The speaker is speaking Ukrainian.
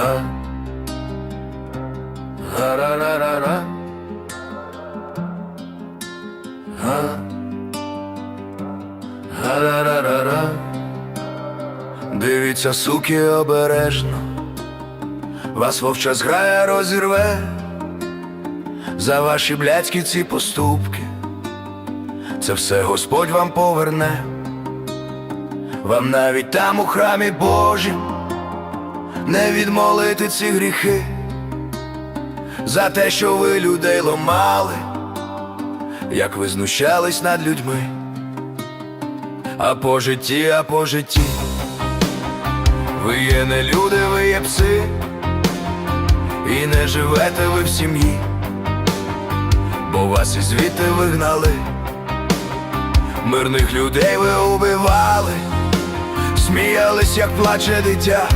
Га. Га-ра-ра-ра-ра. Га. Га-ра-ра-ра-ра. Дивіться, суки, обережно. Вас вовча зграя розірве за ваші блядські ці поступки. Це все Господь вам поверне. Вам навіть там у храмі Божім не відмолити ці гріхи за те, що ви людей ломали, як ви знущались над людьми, а по житті, а по житті, ви є не люди, ви є пси, і не живете ви в сім'ї, бо вас і звідти вигнали, мирних людей ви убивали, сміялись, як плаче дитя.